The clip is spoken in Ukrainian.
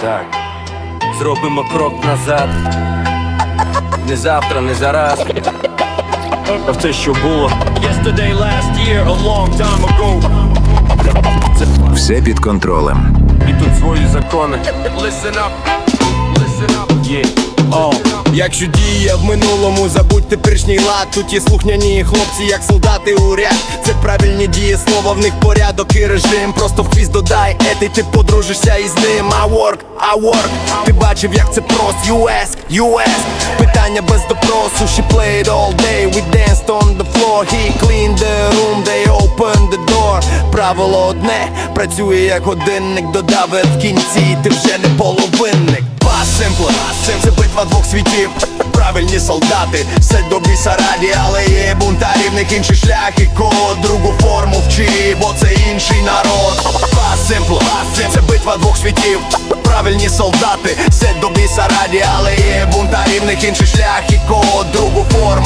Так, зробимо крок назад. Не завтра, не зараз. А все, що було. Yesterday, last year, a long time ago. Все під контролем. І тут свої закони. Listen up, listen up, yeah. Якщо діє в минулому, забудь теперішній лад. Тут є слухняні хлопці, як солдати у ряд. Це правильні дії слова, в них порядок і режим. Просто в хвіст додай ети, ти подружишся із ним. I work, I work. Ти бачив, як це прост, US, US Питання без допросу, she played all day. We danced on the floor, he cleaned the room, they opened the door. Правило одне, працює як годинник, додав «Е» в кінці, ти вже це битва двох світів. Правильні солдати, все до біса раді, але є бунтарів, них інший шлях і код. Другу форму вчи, бо це інший народ. Пас симпла, це битва двох світів. Правильні солдати, все до біса раді, але є бунтарів, них інший шлях і код. Другу форму